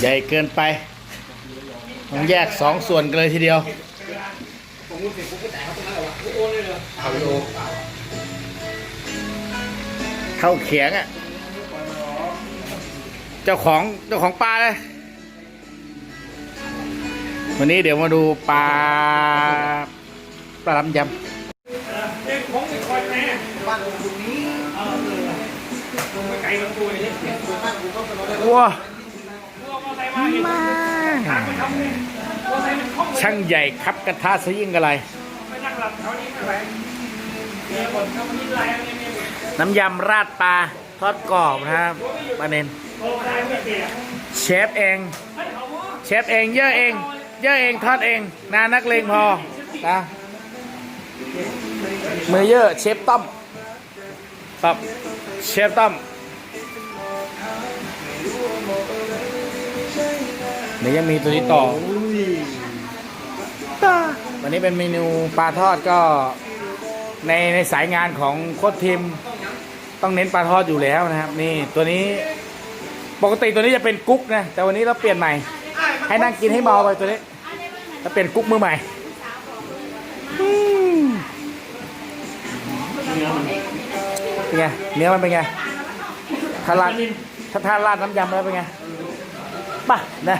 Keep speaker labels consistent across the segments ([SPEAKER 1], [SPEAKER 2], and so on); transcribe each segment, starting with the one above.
[SPEAKER 1] ใหญ่เกินไปต้องแยกสองส่วนกันเลยทีเดียวเข้าเขียงอะ เจ้าของเจ้าของปลาเลย วันนี้เดี๋ยวมาดูปลาปลาลำย
[SPEAKER 2] เกั
[SPEAKER 1] ว้า
[SPEAKER 2] มา
[SPEAKER 1] ช่างใหญ่ครับกระทะซะยิ่งอะไร
[SPEAKER 2] น้ำ
[SPEAKER 1] ยำราดปลาทอดกรอบนะครับประเด็น
[SPEAKER 2] เช
[SPEAKER 1] ฟเอง
[SPEAKER 2] เช
[SPEAKER 1] ฟเอง เยอะเอง เยอะเองทอดเอง นานักเลงพอนะมือเยอะเชฟต้อมตับเชฟต้อม ดี๋ยวยังมีตัวนี้ต่อวันนี้เป็นเมนูปลาทอดก็ในในสายงานของโค้ชทีมต้องเน้นปลาทอดอยู่แล้วนะครับ นี่ตัวนี้ปกติตัวนี้จะเป็นกุ๊กนะแต่วันนี้เราเปลี่ยนใหม่ ให้นั่งกินให้เมาไปตัวนี้แล้วเปลี่ยนกุ๊กมือใหม่เป็นไงเนื้อมันเป็นไงถ้าราดถ้าทานราดน้ำยำแล้วเป็นไงป่ะนะ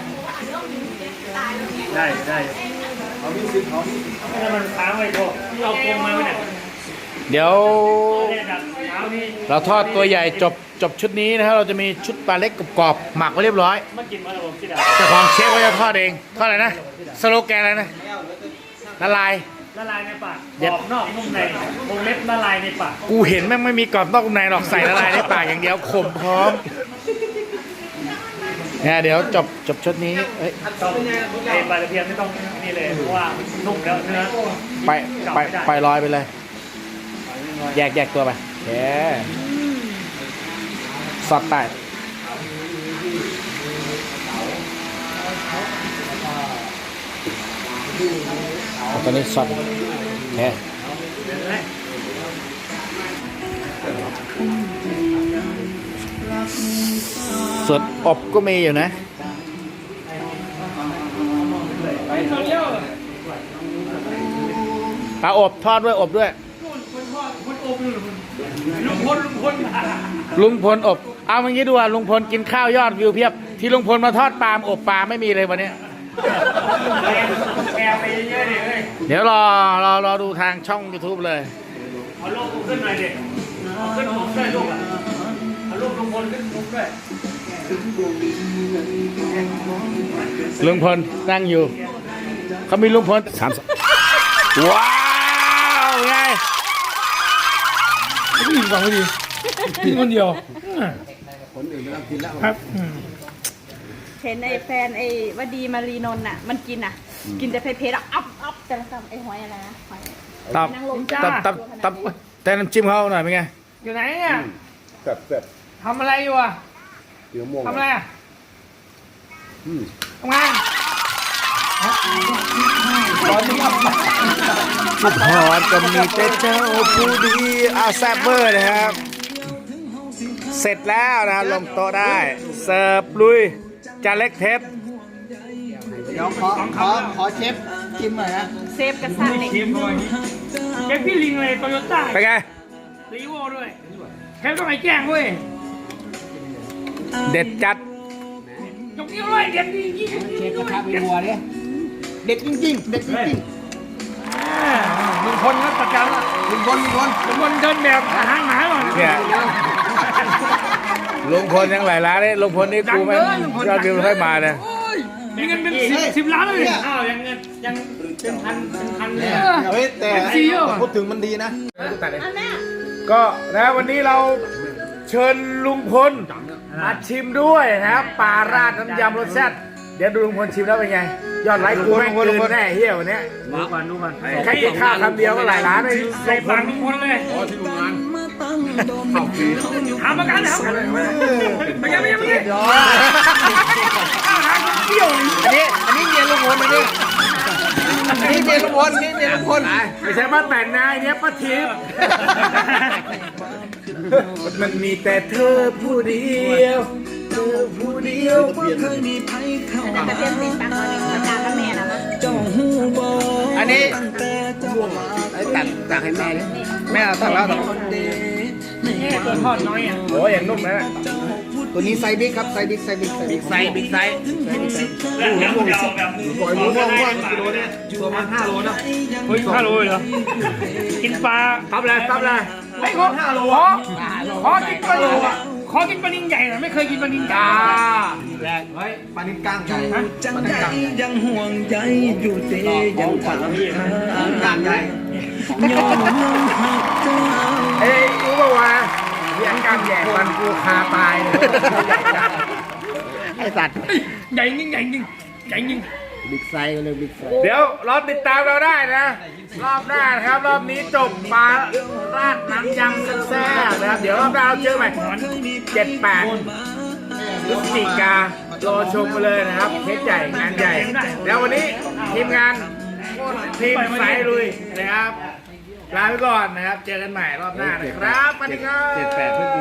[SPEAKER 2] ได้ได้เขามีสิทธิ์เขาไม่มันค้างไว้โทษที่เอากรงมาไว้เนี่ย
[SPEAKER 1] เดี๋ยว
[SPEAKER 2] เรา
[SPEAKER 1] ทอดตัวใหญ่จบจบชุดนี้นะครับเราจะมีชุดปลาเล็กกรอบหมักไว้เรียบร้อยเจ้าของเชฟก็จะทอดเองทอดอะไรนะสโลแกนอะไรนะละลาย
[SPEAKER 2] ละลายในปาก
[SPEAKER 1] เย็
[SPEAKER 2] ก
[SPEAKER 1] ด
[SPEAKER 2] รอบนอกนุ่มในวงเล็บละลายในปาก
[SPEAKER 1] กูเห็นแม่งไม่มีกรอบนอกอุ่นในหรอกใส่ละลายในปากอย่างเดียวขมพร้อม เนี่ยเดี๋ยวจบจบชุดนี้เอ้ย
[SPEAKER 2] ต้องไอ้ปลาตะเพียนไม่ต้องนี่เลยเพราะว่านุ่มแล้วเนื้อ
[SPEAKER 1] ไปไปไปลอยไปเลย แยกแยกตัวไปแย่สอดใต้เอาตัวนี้สอดแย่ ส่วนอบก็มีอยู่นะ
[SPEAKER 2] ไปเขาเลี้ยว
[SPEAKER 1] ปลาอบทอดด้วยอบด้วย
[SPEAKER 2] คนคนทอดคนอบอยู่ลุงพลลุงพล
[SPEAKER 1] ลุงพลอบ เอาอย่างนี้ดูว่าลุงพลกินข้าวยอดวิวเพียบ ที่ลุงพลมาทอดปลาล์มอบปลาไม่มีเลยวันเนี้ย
[SPEAKER 2] แกไปเยอะๆดิเฮ้ย
[SPEAKER 1] เดี๋ยวรอรอรอดูทางช่อง YouTube เลย
[SPEAKER 2] เอาลูกขึ้นหน่อยดิเอาขึ้นผมด้วยลูกอะเอาลูกลุงพลขึ้นผมด้วย
[SPEAKER 1] ลุงพลนั่งอยู่ เขามีลุงพลสามสองว้าวไง
[SPEAKER 2] ผู้หญิงฟังไม่ดีพี่คนเดียวครับ
[SPEAKER 3] เห็นไอ้แฟนไอ้วดีมารีนนท์น่ะ มันกินอะ กินแต่เผ็ดๆอะอัพอัพแต่ละคำไอ้หอยอะไรนะหอย
[SPEAKER 1] ตับ
[SPEAKER 3] นางลม
[SPEAKER 1] ตับตับตับแต่น้ำจิ้มเขาหน่อยเป็นไง
[SPEAKER 2] อยู่ไหนเนี่ย
[SPEAKER 4] แบบแบบ
[SPEAKER 2] ทำอะไรอยู่อะ
[SPEAKER 4] เดี๋ยวโมง
[SPEAKER 2] ทำอะไรอะ
[SPEAKER 4] อืม
[SPEAKER 2] ทำงาน
[SPEAKER 1] ชุดฮอดก็มีแต่เจ้าผู้ดีอาแซบเบอร์นะครับ เสร็จแล้วนะครับลงโต๊ะได้ เสิร์ฟลุยจานเล็กเทป
[SPEAKER 4] เดี๋ยวขอขอขอเชฟชิมหน่อยนะ
[SPEAKER 3] เซฟกระซังเหล็ก
[SPEAKER 2] เชฟด้วยเชฟพี่ลิงเลยโตโยต้า
[SPEAKER 1] เป็นไง
[SPEAKER 2] รีโวด้วยเชฟต้องไอ้แจ้งเว้ย
[SPEAKER 1] เด็ดจัด
[SPEAKER 2] ยกนิ้วเลยเด็ดดียิ่งเชฟกระทะเป็นวัวเนี่ย
[SPEAKER 4] เด็ดจริงๆ เด็ดจริง
[SPEAKER 2] ลุงพลก็ประจำละ
[SPEAKER 4] ๆลุงพลลุงพล
[SPEAKER 2] ลุงพลเดินแบบอาหารหมาหน่อย
[SPEAKER 1] เนี่ยลุงพลยังหลายล้านเลยลุงพลนี่กูแม่งยอดวิวค่อยมาเลย
[SPEAKER 2] มีเงินเป็นสิบสิบล้านเลยอ้าวยังเงินยังเป็นพันเป็นพันเลยอะ
[SPEAKER 4] เฮ้ยแต่
[SPEAKER 2] ซีเออ
[SPEAKER 4] พูดถึงมันดีนะ
[SPEAKER 1] ก็นะวันนี้เราเชิญลุงพล มาชิมด้วยนะครับปลาราดน้ำยำรสแซ่บเดี๋ยวดูลุงพลชิมแล้วเป็นไง ยอดไลค์กูแม่งเกินแน่เฮียวันเนี้ย
[SPEAKER 2] ดูก่อนดูก่อน
[SPEAKER 1] แค่กินข้าวคำเดียวก็หลายล้านเลย
[SPEAKER 2] ใส่ฝังลุงพลเลยถามประกันถามกันไม่ใช่ไม่ใช่ไม่ใช่เที่ยวเลย
[SPEAKER 4] อันนี้อันนี้เมียลุงพลอันนี้อันนี้เมียลุงพลนี่เมียลุงพล
[SPEAKER 1] ไม่ใช่ป้าแต่งนายเนี้ยป้าทิพย์ มันมีแต่เธอผู้เดียว เธอผู้เดียวไม่เคยมีใครเข้า
[SPEAKER 3] อันนั้นกระเทียมติดปากเราเนี่ยจานละแม่นะมั้ง
[SPEAKER 1] จ้องหูบอ
[SPEAKER 4] อันนี้ไอ้ตัดตัดให้แม่ดิแม่เอาตัดแล้วตัด
[SPEAKER 2] ตัวทอดน้อยอะ
[SPEAKER 1] โอ้ยอย่างนุ่มนะ
[SPEAKER 4] ตัวนี้ไซส์บิ๊กครับไซส์บิ๊กไซส์บิ๊กไซส์บิ๊ก
[SPEAKER 1] ไซส์บิ๊กไซส์
[SPEAKER 2] แล้วเดี๋ยวแบบหมู
[SPEAKER 4] ปล่อยหมูม่วงม่วงกิโลเนี่ยตัวมันห้าโลนะ
[SPEAKER 2] เฮ้ยห้าโลเลยเหรอกินปลา
[SPEAKER 1] ทับเลยทับเลย
[SPEAKER 2] ไอ้ขอห้าโลขอขอกินปลาโลอะขอกินปลานินใหญ่หน่อยไม่เคยกินปลานินใหญ่
[SPEAKER 1] จ้า
[SPEAKER 4] เฮ้ยปลานิ้ก้างใหญ่
[SPEAKER 5] จังใจยังห่วงใยอยู่เตยังฝันหา
[SPEAKER 4] ก้างใหญ่
[SPEAKER 5] ย้อนหักเจ้า
[SPEAKER 1] เอ้ยรู้ป่าวะเรียนกล้ามแย่ฟันกูคาตายเลย
[SPEAKER 4] ไอ้สัตว์
[SPEAKER 2] ใหญ่จริงใหญ่จริงใหญ่จริง
[SPEAKER 4] บิ๊กไซส์เลยบิ๊กไซส์
[SPEAKER 1] เดี๋ยวรอติดตามเราได้นะ รอบหน้านะครับ รอบนี้จบปลาราดน้ำยำแซ่บๆนะครับ เดี๋ยวรอบหน้าเราเจอใหม่เจ็ดแปดพฤศจิการอชมมาเลยนะครับเทสใหญ่งานใหญ่ แล้ววันนี้ทีมงานทีมสายลุยนะครับลาไปก่อนนะครับ เจอกันใหม่รอบหน้านะครับสวัสดีครับ